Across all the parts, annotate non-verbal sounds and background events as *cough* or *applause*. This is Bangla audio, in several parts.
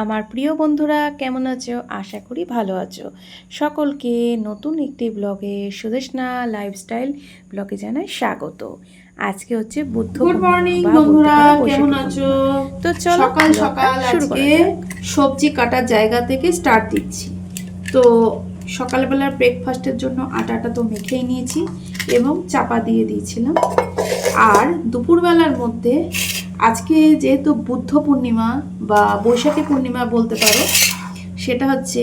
আমার প্রিয় বন্ধুরা কেমন আছো? আশা করি ভালো আছো। সকলকে নতুন একটি ব্লগে সুদেশনা লাইফস্টাইল ব্লগে জানাই স্বাগত। আজকে হচ্ছে বুদ্ধ গুড মর্নিং বন্ধুরা কেমন আছো? তো চলো সকাল সকাল আজকে সবজি কাটার জায়গা থেকে স্টার্ট দিচ্ছি। তো সকালবেলার ব্রেকফাস্টের জন্য আটাটা তো মেখেই নিয়েছি এবং চাপা দিয়ে দিয়েছিলাম। আর দুপুরবেলার মধ্যে আজকে যেহেতু বুদ্ধ পূর্ণিমা বা বৈশাখী পূর্ণিমা বলতে পারো, সেটা হচ্ছে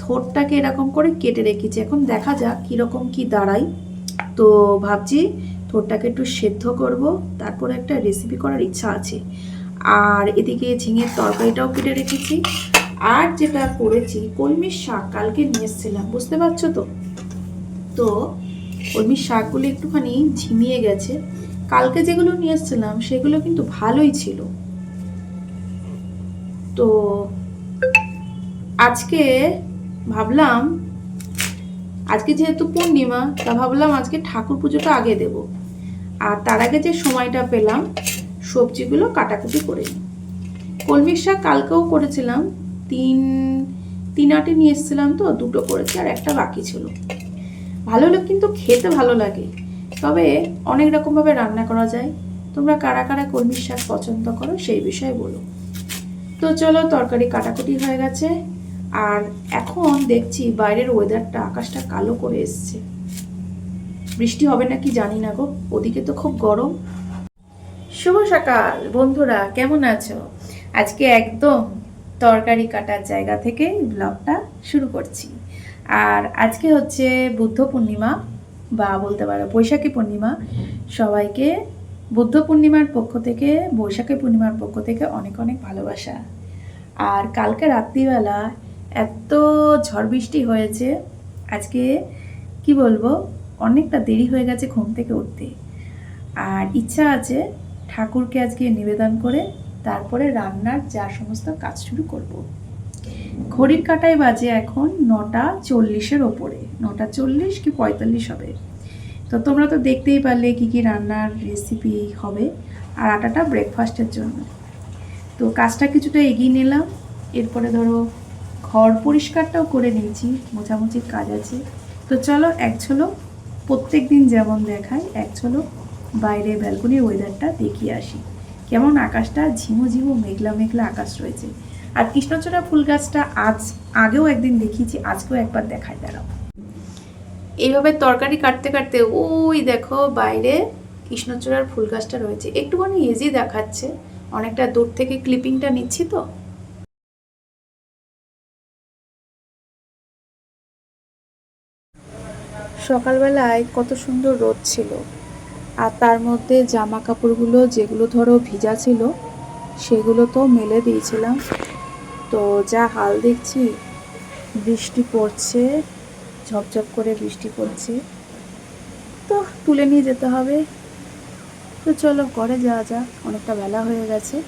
থোরটাকে এরকম করে কেটে রেখেছি। এখন দেখা যাক কীরকম কি দাঁড়ায়। তো ভাবছি থোরটাকে একটু সেদ্ধ করব, তারপরে একটা রেসিপি করার ইচ্ছা আছে। আর এদিকে ঝিঙের তরকারিটাও কেটে রেখেছি। আর যেটা করেছি কলমির শাক কালকে নিয়ে এসেছিলাম, বুঝতে পারছ তো? তো কলমির শাকগুলো একটুখানি ঝিমিয়ে গেছে। কালকে যেগুলো নিয়ে এসেছিলাম, সেগুলো কিন্তু ভালোই ছিল। তো আজকে ভাবলাম, আজকে যেহেতু পূর্ণিমা, তা ভাবলাম আজকে ঠাকুর পুজোটা আগে দেব। আর তার আগে যে সময়টা পেলাম, সবজিগুলো কাটাকুটি করে নিই। কলমির শাক কালকেও করেছিলাম, তিন তিন আটে নিয়ে এসেছিলাম তো, দুটো করেছি আর একটা বাকি ছিল। ভালো হলে কিন্তু খেতে ভালো লাগে। তবে অনেক রকমভাবে রান্না করা যায়। তোমরা কারা কারা কলমির শাক পছন্দ করো সেই বিষয়ে বলো। তো চলো, তরকারি কাটাকুটি হয়ে গেছে। আর এখন দেখছি বাইরের ওয়েদারটা আকাশটা কালো করে এসছে। বৃষ্টি হবে নাকি জানি না গো, ওদিকে তো খুব গরম। শুভ সকাল, বন্ধুরা, কেমন আছো? আজকে একদম তরকারি কাটার জায়গা থেকে ব্লগটা শুরু করছি। আর আজকে হচ্ছে বুদ্ধ পূর্ণিমা। বা বলতে পারো বৈশাখী পূর্ণিমা, সবাইকে বুদ্ধ পূর্ণিমার পক্ষ থেকে, বৈশাখী পূর্ণিমার পক্ষ থেকে অনেক অনেক ভালোবাসা। আর কালকে রাত্রিবেলা এত ঝড় বৃষ্টি হয়েছে, আজকে কি বলব, অনেকটা দেরি হয়ে গেছে ঘুম থেকে উঠতে। আর ইচ্ছা আছে ঠাকুরকে আজকে নিবেদন করে তারপরে রান্নার যা সমস্ত কাজ শুরু করব। ঘড়ির কাটায় বাজে এখন নটা চল্লিশের ওপরে, নটা চল্লিশ কি পঁয়তাল্লিশ হবে। তো তোমরা তো দেখতেই পারলে কি কি রান্নার রেসিপি হবে আর আটাটা ব্রেকফাস্টের জন্য। তো কাজটা কিছুটা এগিয়ে নিলাম। এরপরে ধরো ঘর পরিষ্কারটাও করে নিয়েছি মোছামুছির কাজ আছে। তো চলো এক ঝলক প্রত্যেক দিন যেমন দেখায় এক ঝলক বাইরে ব্যালকনির ওয়েদারটা দেখিয়ে আসি। কেমন আকাশটা? ঝিমো ঝিমো মেঘলা মেঘলা আকাশ রয়েছে। আর কৃষ্ণচূড়া ফুল গাছটা আজ আগেও একদিন দেখিয়েছি, আজকেও একবার দেখায় দাঁড়াও। এইভাবে তরকারি কাটতে কাটতে, ওই দেখো বাইরে কৃষ্ণচূড়ার ফুল গাছটা রয়েছে। একটুখানি ইজি দেখাচ্ছে। অনেকটা দূর থেকে ক্লিপিংটা নিচ্ছি তো। সকালবেলায় কত সুন্দর রোদ ছিল। আর তার মধ্যে জামা কাপড়গুলো যেগুলো ধরো ভিজা ছিল, সেগুলো তো মেলে দিয়েছিলাম। তো যা হাল দেখছি, বৃষ্টি পড়ছে ঝপঝপ করে বৃষ্টি পড়ছে। তো তুলে নিয়ে যেতে হবে। তো চলো, ঘরে যাওয়া যাক, অনেকটা বেলা হয়ে গেছে।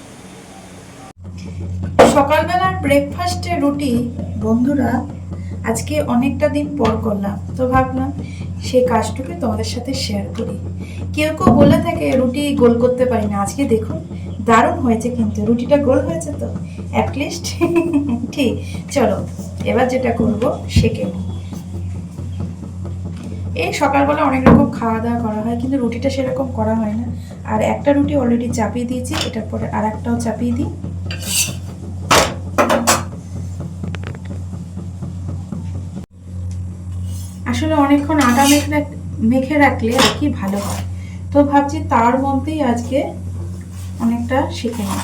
সকালবেলার ব্রেকফাস্টে রুটি, বন্ধুরা, আজকে অনেকটা দিন পর করলাম। তো ভাবলাম, সেই কাজটুকু তোমাদের সাথে শেয়ার করি। কেউ কেউ বলে থাকে, রুটি গোল করতে পারি না। আজকে দেখুন, দারুণ হয়েছে কিন্তু। রুটিটা গোল হয়েছে তো? অ্যাটলিস্ট *laughs* ঠিক। চলো, এবার যেটা করব, সেকে নিই। এই সকালবেলা অনেক রকম খাওয়া দাওয়া করা হয়, কিন্তু রুটিটা সেরকম করা হয় না। আর একটা রুটি অলরেডি চাপিয়ে দিয়েছি, এটার পরে আর একটাও চাপিয়ে দিই। আসলে অনেকক্ষণ আটা মেখে মেখে রাখলে আর কি ভালো হয়। তো ভাবছি তার মধ্যেই আজকে অনেকটা শিখে নিই।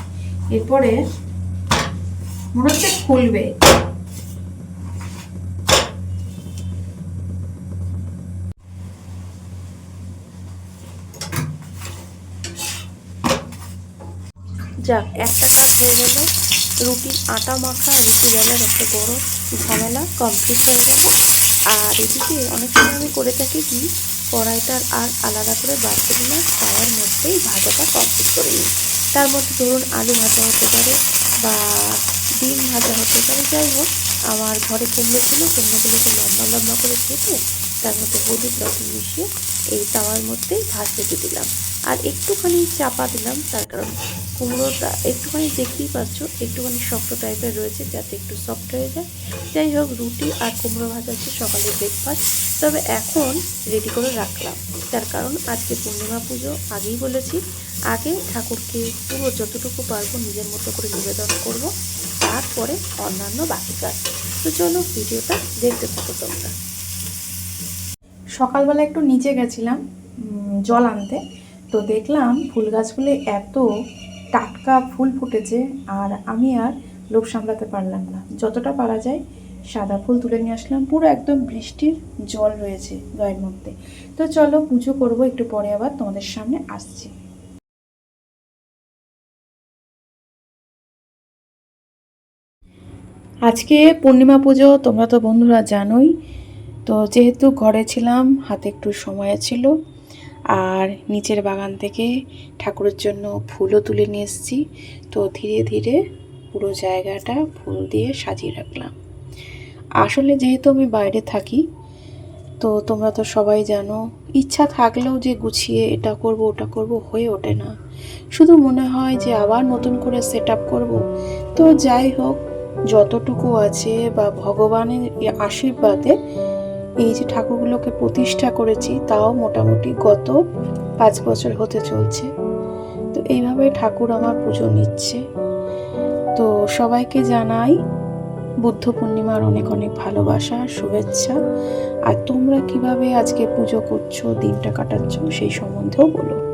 এরপরে মনে হচ্ছে ফুলবে যাক একটা কাজ হয়ে গেল রুটির আটা মাখা, রুটি বেলার একটা বড় ঝামেলা কমপ্লিট হয়ে গেল। আর এদিকে অনেক সময় আমি করে থাকি কি, কড়াইটার আর আলাদা করে বার করি না তাওয়ার মধ্যেই ভাজাটা কমপ্লিট করে নিই। তার মধ্যে ধরুন আলু ভাজা হতে পারে বা ডিম ভাজা হতে পারে, যাই হোক, আমার ঘরে কুমড়ো ছিল, কুমড়োগুলোকে লম্বা লম্বা করে কেটে তার মধ্যে হলুদ লবণ মিশিয়ে এই তাওয়ার মধ্যেই ভাজতে দিলাম। আর একটুখানি চাপা দিলাম, তার কারণ কুমড়োটা একটুখানি দেখতেই পাচ্ছ, একটুখানি শক্ত টাইপের রয়েছে যাতে একটু সফট হয়ে যায়। যাই হোক, রুটি আর কুমড়ো ভাজা হচ্ছে সকালে ব্রেকফাস্ট তবে এখন রেডি করে রাখলাম। তার কারণ আজকে পূর্ণিমা পুজো, আগেই বলেছি, আগে ঠাকুরকে পুরো যতটুকু পারব নিজের মতো করে নিবেদন করব, তারপরে অন্যান্য বাকি কাজ। তো চলো, ভিডিওটা দেখতে থাকো তোমরা। সকালবেলা একটু নিচে গেছিলাম জল আনতে। তো দেখলাম ফুল গাছগুলো এত টাটকা ফুল ফুটেছে, আর আমি আর লোভ সামলাতে পারলাম না। যতটা পারা যায় সাদা ফুল তুলে নিয়ে আসলাম। পুরো একদম বৃষ্টির জল রয়েছে গায়ের মধ্যে। তো চলো পুজো করব, একটু পরে আবার তোমাদের সামনে আসছি। আজকে পূর্ণিমা পুজো, তোমরা তো বন্ধুরা জানোই। তো যেহেতু ঘরে ছিলাম, হাতে একটু সময় ছিল, আর নিচের বাগান থেকে ঠাকুরের জন্য ফুলও তুলে নিয়ে এসেছি, তো ধীরে ধীরে পুরো জায়গাটা ফুল দিয়ে সাজিয়ে রাখলাম। আসলে যেহেতু আমি বাইরে থাকি, তো তোমরা তো সবাই জানো, ইচ্ছা থাকলেও যে গুছিয়ে এটা করব, ওটা করব, হয়ে ওঠে না। শুধু মনে হয় যে আবার নতুন করে সেট আপ করব। তো যাই হোক, যতটুকু আছে বা ভগবানের আশীর্বাদে এই যে ঠাকুরগুলোকে প্রতিষ্ঠা করেছি, তাও মোটামুটি গত পাঁচ বছর হতে চলছে। তো এইভাবে ঠাকুর আমার পুজো নিচ্ছে। তো সবাইকে জানাই বুদ্ধ পূর্ণিমার অনেক অনেক ভালোবাসা, শুভেচ্ছা। আর তোমরা কীভাবে আজকে পুজো করছ, দিনটা কাটাচ্ছ, সেই সম্বন্ধেও বলো।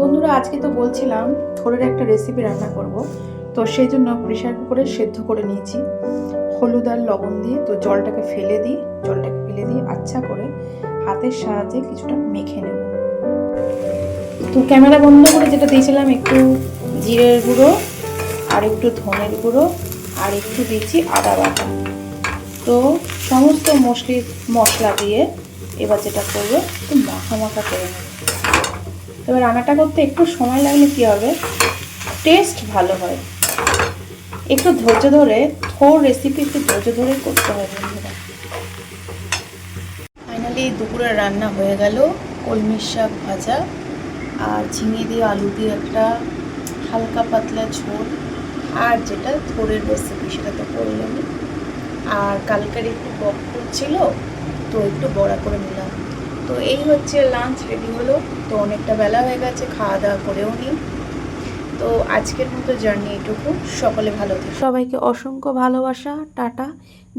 বন্ধুরা, আজকে তো বলছিলাম থোড়ের একটা রেসিপি রান্না করব। তো সেই জন্য প্রেশার কুকারে সেদ্ধ করে নিয়েছি। হলুদ আর লবণ দিয়ে তো জলটাকে ফেলে দিই, জলটাকে ফেলে দিয়ে আচ্ছা করে হাতের সাহায্যে কিছুটা মেখে নেব। তো ক্যামেরা বন্ধ করে যেটা দিয়েছিলাম, একটু জিরের গুঁড়ো আর একটু ধনের গুঁড়ো আর একটু দিয়েছি আদা বাটা। তো সমস্ত মশলি মশলা দিয়ে এবার যেটা করব, একটু মাখা মাখা করে নেব। এবার রান্নাটা করতে একটু সময় লাগলে কি হবে? টেস্ট ভালো হয়। একটু ধৈর্য ধরে, থোর রেসিপি একটু ধৈর্য ধরে করতে হয় বন্ধুরা। ফাইনালি দুপুরে রান্না হয়ে গেল কলমির শাক ভাজা আর ঝিঙে দিয়ে আলু দিয়ে একটা হালকা পাতলা ঝোল। আর যেটা থোরের রেসিপি সেটা তো করলামই। আর কালকের একটু বক ছিল, তো একটু বড়া করে নিলাম। তো এই হচ্ছে লাঞ্চ রেডি হলো। তো অনেকটা বেলা হয়ে গেছে, খাওয়া দাওয়া করেও নিই তো আজকের মতো জার্নি এটুকু। সকলে ভালো থাকে। সবাইকে অসংখ্য ভালোবাসা, টাটা।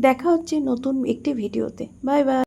দেখা হচ্ছে নতুন একটি ভিডিওতে বাই বাই